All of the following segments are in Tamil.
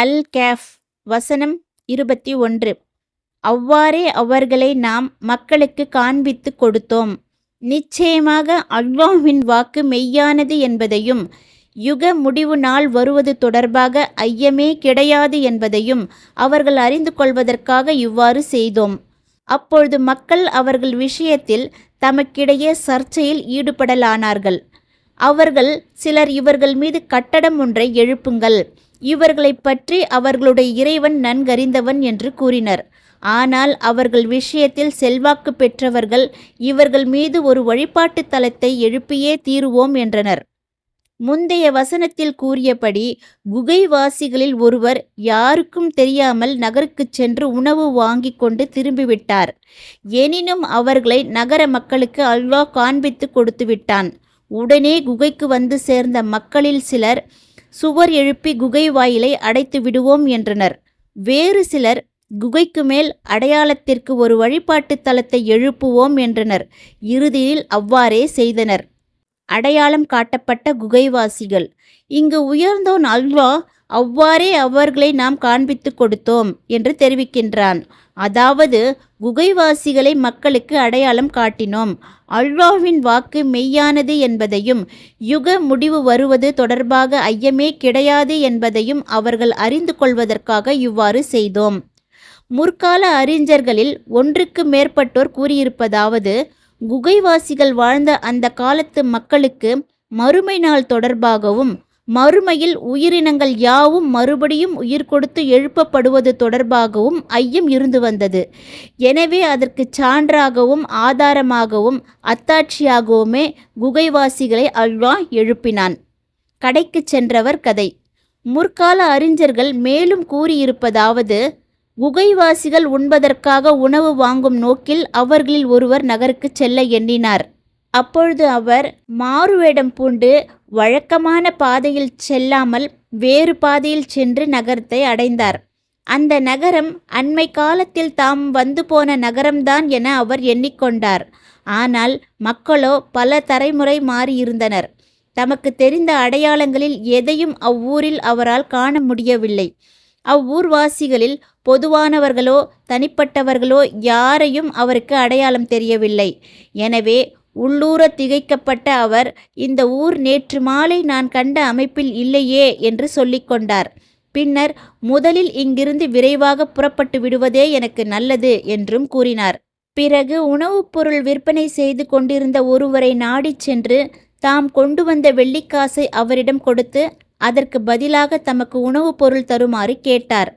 அல் கேஃப் வசனம் இருபத்தி ஒன்று. அவ்வாறே அவர்களை நாம் மக்களுக்கு காண்பித்து கொடுத்தோம். நிச்சயமாக அல்லாஹின் வாக்கு மெய்யானது என்பதையும் யுக முடிவு நாள் வருவது தொடர்பாக ஐயமே கிடையாது என்பதையும் அவர்கள் அறிந்து கொள்வதற்காக இவ்வாறு செய்தோம். அப்பொழுது மக்கள் அவர்கள் விஷயத்தில் தமக்கிடையே சர்ச்சையில் ஈடுபடலானார்கள். அவர்கள் சிலர் இவர்கள் மீது கட்டடம் ஒன்றை எழுப்புங்கள். இவர்களைப் பற்றி அவர்களுடைய இறைவன் நன்கறிந்தவன் என்று கூறினர். ஆனால் அவர்கள் விஷயத்தில் செல்வாக்கு பெற்றவர்கள் இவர்கள் மீது ஒரு வழிபாட்டுத் தலத்தை எழுப்பியே தீருவோம் என்றனர். முந்தைய வசனத்தில் கூறியபடி குகைவாசிகளில் ஒருவர் யாருக்கும் தெரியாமல் நகருக்குச் சென்று உணவு வாங்கிக் கொண்டு திரும்பிவிட்டார். எனினும் அவர்களை நகர மக்களுக்கு அல்வா காண்பித்து கொடுத்து விட்டான் உடனே குகைக்கு வந்து சேர்ந்த மக்களில் சிலர் சுவர் எழுப்பி குகை வாயிலை அடைத்து விடுவோம் என்றனர். வேறு சிலர் குகைக்கு மேல் அடையாளத்திற்கு ஒரு வழிபாட்டு தலத்தை எழுப்புவோம் என்றனர். இறுதியில் அவ்வாறே செய்தனர். அடையாளம் காட்டப்பட்ட குகைவாசிகள். இங்கு உயர்ந்தோன் அல்வா அவ்வாறே அவர்களை நாம் காண்பித்து கொடுத்தோம் என்று தெரிவிக்கின்றான். அதாவது குகைவாசிகளை மக்களுக்கு அடையாளம் காட்டினோம். அல்வாவின் வாக்கு மெய்யானது என்பதையும் யுக முடிவு வருவது தொடர்பாக ஐயமே கிடையாது என்பதையும் அவர்கள் அறிந்து கொள்வதற்காக இவ்வாறு செய்தோம். முற்கால அறிஞர்களில் ஒன்றுக்கு மேற்பட்டோர் கூறியிருப்பதாவது குகைவாசிகள் வாழ்ந்த அந்த காலத்து மக்களுக்கு மறுமை நாள் தொடர்பாகவும் மறுமையில் உயிரினங்கள் யாவும் மறுபடியும் உயிர் கொடுத்து எழுப்பப்படுவது தொடர்பாகவும் ஐயம் இருந்து வந்தது. எனவே அதற்கு சான்றாகவும் ஆதாரமாகவும் அத்தாட்சியாகவுமே குகைவாசிகளை அல்வா எழுப்பினான். கடைக்கு சென்றவர் கதை. முற்கால அறிஞர்கள் மேலும் கூறியிருப்பதாவது குகைவாசிகள் உண்பதற்காக உணவு வாங்கும் நோக்கில் அவர்களில் ஒருவர் நகருக்கு செல்ல எண்ணினார். அப்பொழுது அவர் மாறுவேடம் பூண்டு வழக்கமான பாதையில் செல்லாமல் வேறு பாதையில் சென்று நகரத்தை அடைந்தார். அந்த நகரம் அண்மை காலத்தில் தாம் வந்து போன நகரம்தான் என அவர் எண்ணிக்கொண்டார். ஆனால் மக்களோ பல தலைமுறை மாறியிருந்தனர். தமக்கு தெரிந்த அடையாளங்களில் எதையும் அவ்வூரில் அவரால் காண முடியவில்லை. அவ்வூர்வாசிகளில் பொதுவானவர்களோ தனிப்பட்டவர்களோ யாரையும் அவருக்கு அடையாளம் தெரியவில்லை. எனவே உள்ளூர திகைக்கப்பட்ட அவர் இந்த ஊர் நேற்று மாலை நான் கண்ட அமைப்பில் இல்லையே என்று சொல்லிக்கொண்டார் பின்னர் முதலில் இங்கிருந்து விரைவாக புறப்பட்டு விடுவதே எனக்கு நல்லது என்றும் கூறினார். பிறகு உணவுப் பொருள் விற்பனை செய்து கொண்டிருந்த ஒருவரை நாடிச் சென்று தாம் கொண்டு வந்த வெள்ளிக்காசை அவரிடம் கொடுத்து அதற்கு பதிலாக தமக்கு உணவுப் பொருள் தருமாறு கேட்டார்.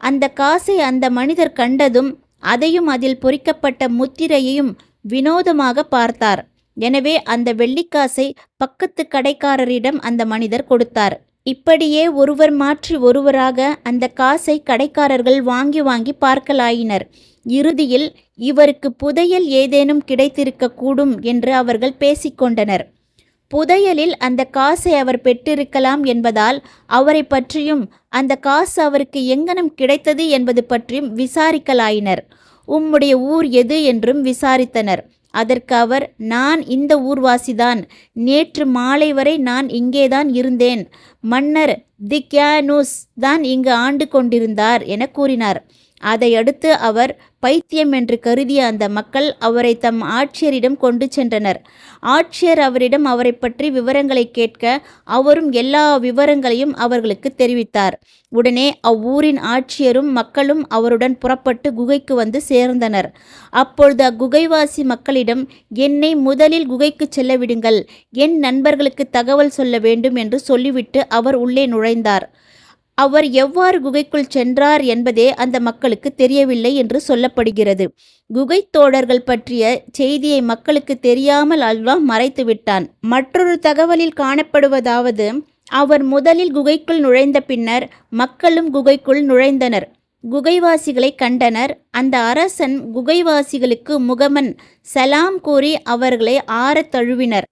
அந்த காசை அந்த மனிதர் கண்டதும் அதையும் அதில் பொறிக்கப்பட்ட முத்திரையையும் வினோதமாக பார்த்தார். எனவே அந்த வெள்ளிக்காசை பக்கத்து கடைக்காரரிடம் அந்த மனிதர் கொடுத்தார். இப்படியே ஒருவர் மாற்றி ஒருவராக அந்த காசை கடைக்காரர்கள் வாங்கி வாங்கி பார்க்கலாயினர். இறுதியில் இவருக்கு புதையல் ஏதேனும் கிடைத்திருக்கக்கூடும் என்று அவர்கள் பேசிக்கொண்டனர். புதையலில் அந்த காசை அவர் பெற்றிருக்கலாம் என்பதால் அவரை பற்றியும் அந்த காசு அவருக்கு எங்கனம் கிடைத்தது என்பது பற்றியும் விசாரிக்கலாயினர். உம்முடைய ஊர் எது என்றும் விசாரித்தனர். அதற்கு அவர் நான் இந்த ஊர்வாசிதான். நேற்று மாலை வரை நான் இங்கேதான் இருந்தேன். மன்னர் திக்யானூஸ் தான் இங்கு ஆண்டு கொண்டிருந்தார் என கூறினார். அதையடுத்து அவர் பைத்தியம் என்று கருதிய அந்த மக்கள் அவரை தம் ஆட்சியரிடம் கொண்டு சென்றனர். ஆட்சியர் அவரிடம் அவரை பற்றி விவரங்களை கேட்க அவரும் எல்லா விவரங்களையும் அவர்களுக்கு தெரிவித்தார். உடனே அவ்வூரின் ஆட்சியரும் மக்களும் அவருடன் புறப்பட்டு குகைக்கு வந்து சேர்ந்தனர். அப்பொழுது அக்குகைவாசி மக்களிடம் என்னை முதலில் குகைக்கு செல்ல விடுங்கள். என் நண்பர்களுக்கு தகவல் சொல்ல வேண்டும் என்று சொல்லிவிட்டு அவர் உள்ளே நுழைந்தார். அவர் எவ்வாறு குகைக்குள் சென்றார் என்பதே அந்த மக்களுக்கு தெரியவில்லை என்று சொல்லப்படுகிறது. குகை தோடர்கள் பற்றிய செய்தியை மக்களுக்கு தெரியாமல் அல்வா மறைத்து விட்டான். மற்றொரு தகவலில் காணப்படுவதாவது அவர் முதலில் குகைக்குள் நுழைந்த பின்னர் மக்களும் குகைக்குள் நுழைந்தனர். குகைவாசிகளை கண்டனர். அந்த அரசன் குகைவாசிகளுக்கு முகமன் சலாம் கூறி அவர்களை ஆறத் தழுவினர்.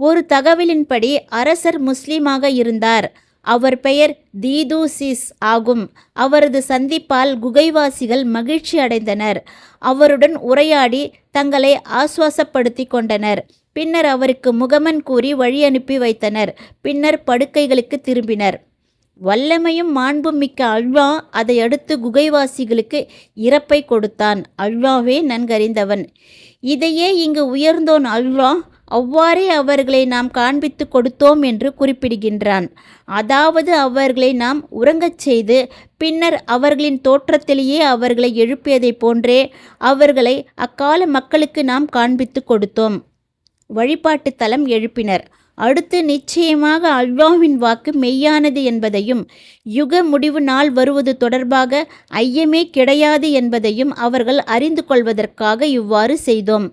ஒரு தகவலின்படி அரசர் முஸ்லீமாக இருந்தார். அவர் பெயர் தீதூசிஸ் ஆகும். அவரது சந்திப்பால் குகைவாசிகள் மகிழ்ச்சி அடைந்தனர். அவருடன் உரையாடி தங்களை ஆசுவாசப்படுத்தி கொண்டனர். பின்னர் அவருக்கு முகமன் கூறி வழி அனுப்பி வைத்தனர். பின்னர் படுக்கைகளுக்கு திரும்பினர். வல்லமையும் மாண்பும் மிக்க அல்வா அதையடுத்து குகைவாசிகளுக்கு இறப்பை கொடுத்தான். அல்வாவே நன்கறிந்தவன். இதையே இங்கு உயர்ந்தோன் அல்வா அவ்வாறே அவர்களை நாம் காண்பித்து கொடுத்தோம் என்று குறிப்பிடுகின்றான். அதாவது அவர்களை நாம் உறங்கச் செய்து பின்னர் அவர்களின் தோற்றத்திலேயே அவர்களை எழுப்பியதைப் போன்றே அவர்களை அக்கால மக்களுக்கு நாம் காண்பித்து கொடுத்தோம். வழிபாட்டு தலம் எழுப்பினர். அடுத்து நிச்சயமாக அல்வாவின் வாக்கு மெய்யானது என்பதையும் யுக முடிவு நாள் வருவது தொடர்பாக ஐயமே கிடையாது என்பதையும் அவர்கள் அறிந்து கொள்வதற்காக இவ்வாறு செய்தோம்.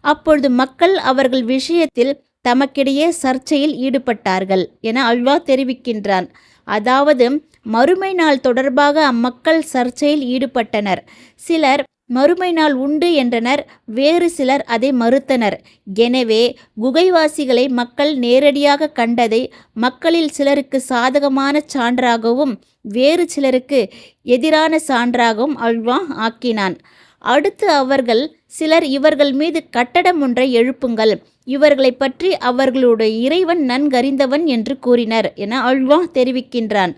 அப்பொழுது மக்கள் அவர்கள் விஷயத்தில் தமக்கிடையே சர்ச்சையில் ஈடுபட்டார்கள் என அல்வா தெரிவிக்கின்றான். அதாவது மறுமை நாள் தொடர்பாக அம்மக்கள் சர்ச்சையில் ஈடுபட்டனர். சிலர் மறுமை நாள் உண்டு என்றனர் வேறு சிலர் அதை மறுத்தனர். எனவே குகைவாசிகளை மக்கள் நேரடியாக கண்டதை மக்களில் சிலருக்கு சாதகமான சான்றாகவும் வேறு சிலருக்கு எதிரான சான்றாகவும் அல்வா ஆக்கினான். அடுத்து அவர்கள் சிலர் இவர்கள் மீது கட்டடம் ஒன்றை எழுப்புங்கள். இவர்களை பற்றி அவர்களுடைய இறைவன் நன்கறிந்தவன் என்று கூறினர் என அல்வா தெரிவிக்கின்றான்.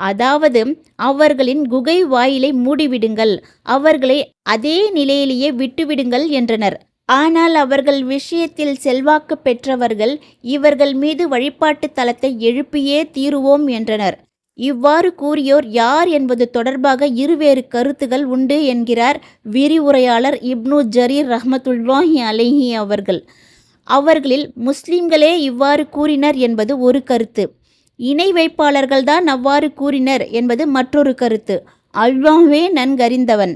அதாவது அவர்களின் குகை வாயிலை மூடிவிடுங்கள். அவர்களை அதே நிலையிலேயே விட்டுவிடுங்கள் என்றனர். ஆனால் அவர்கள் விஷயத்தில் செல்வாக்கு பெற்றவர்கள் இவர்கள் மீது வழிபாட்டு தலத்தை எழுப்பியே தீருவோம் என்றனர். இவ்வாறு கூறியோர் யார் என்பது தொடர்பாக இருவேறு கருத்துகள் உண்டு என்கிறார் விரிவுரையாளர் இப்னு ஜரீர் ரஹமத்துல்வாஹி அலைஹி அவர்கள். அவர்களில் முஸ்லிம்களே இவ்வாறு கூறினர் என்பது ஒரு கருத்து. இணை வைப்பாளர்கள்தான் அவ்வாறு கூறினர் என்பது மற்றொரு கருத்து. அல்வாவே நன்கறிந்தவன்.